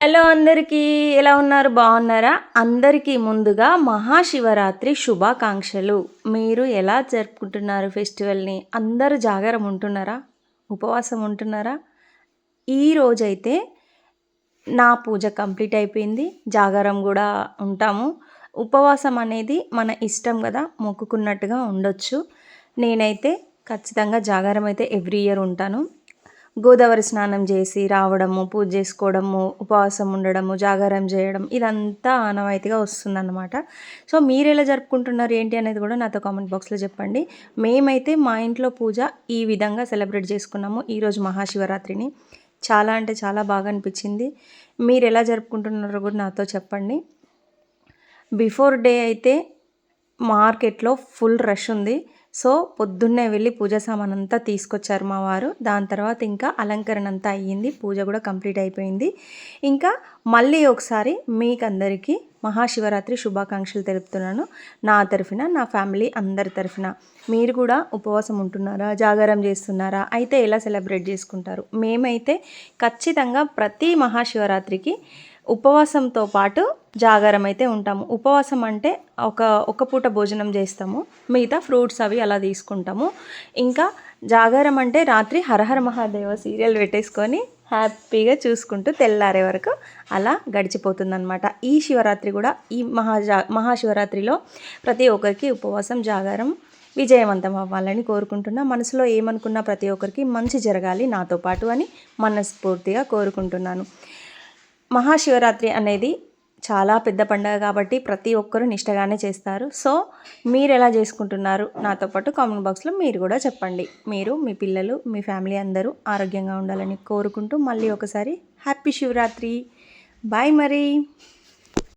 Hello అందరికీ ఎలా ఉన్నారు? బాగున్నారా? అందరికీ ముందుగా మహాశివరాత్రి శుభాకాంక్షలు. మీరు ఎలా జరుపుకుంటున్నారు ఫెస్టివల్ని? అందరూ జాగారం ఉంటున్నారా? ఉపవాసం ఉంటున్నారా? ఈ రోజైతే నా పూజ కంప్లీట్ అయిపోయింది. జాగారం కూడా ఉంటాము. ఉపవాసం అనేది మన ఇష్టం కదా మొక్కుకున్నట్టుగా ఉండొచ్చు. నేనైతే ఖచ్చితంగా జాగారం అయితే ఎవ్రీ ఇయర్ ఉంటాను. గోదావరి స్నానం చేసి రావడము పూజ చేసుకోవడము ఉపవాసం ఉండడము జాగారం చేయడం ఇదంతా ఆనవాయితీగా వస్తుందన్నమాట. సో మీరు ఎలా జరుపుకుంటున్నారు ఏంటి అనేది కూడా నాతో కామెంట్ బాక్స్లో చెప్పండి. మేమైతే మా ఇంట్లో పూజ ఈ విధంగా సెలబ్రేట్ చేసుకున్నాము. ఈరోజు మహాశివరాత్రిని. చాలా అంటే చాలా బాగా అనిపించింది. మీరు ఎలా జరుపుకుంటున్నారో కూడా నాతో చెప్పండి. బిఫోర్ డే అయితే మార్కెట్లో ఫుల్ రష్ ఉంది. సో పొద్దున్నే వెళ్ళి పూజ సామాన్ అంతా తీసుకొచ్చారు మా వారు. దాని తర్వాత ఇంకా అలంకరణ అంతా అయ్యింది. పూజ కూడా కంప్లీట్ అయిపోయింది. ఇంకా మళ్ళీ ఒకసారి మీకు అందరికీ మహాశివరాత్రి శుభాకాంక్షలు తెలుపుతున్నాను. నా తరఫున నా ఫ్యామిలీ అందరి తరఫున. మీరు కూడా ఉపవాసం ఉంటున్నారా? జాగారం చేస్తున్నారా? అయితే ఎలా సెలబ్రేట్ చేసుకుంటారు? మేమైతే ఖచ్చితంగా ప్రతి మహాశివరాత్రికి ఉపవాసంతో పాటు జాగారం అయితే ఉంటాము. ఉపవాసం అంటే ఒక ఒక పూట భోజనం చేస్తాము. మిగతా ఫ్రూట్స్ అవి అలా తీసుకుంటాము. ఇంకా జాగారం అంటే రాత్రి హరహర మహాదేవ సీరియల్ పెట్టేసుకొని హ్యాపీగా చూసుకుంటూ తెల్లారే వరకు అలా గడిచిపోతుందన్నమాట. ఈ శివరాత్రి కూడా ఈ మహాజా మహాశివరాత్రిలో ప్రతి ఒక్కరికి ఉపవాసం జాగారం విజయవంతం అవ్వాలని కోరుకుంటున్నా. మనసులో ఏమనుకున్నా ప్రతి ఒక్కరికి మంచి జరగాలి నాతో పాటు అని మనస్ఫూర్తిగా కోరుకుంటున్నాను. మహాశివరాత్రి అనేది చాలా పెద్ద పండుగ కాబట్టి ప్రతి ఒక్కరూ నిష్టగానే చేస్తారు. సో మీరు ఎలా చేసుకుంటున్నారు? నాతో పాటు కామెంట్ బాక్స్లో మీరు కూడా చెప్పండి. మీరు మీ పిల్లలు మీ ఫ్యామిలీ అందరూ ఆరోగ్యంగా ఉండాలని కోరుకుంటూ మళ్ళీ ఒకసారి హ్యాపీ శివరాత్రి. బాయ్ మరి.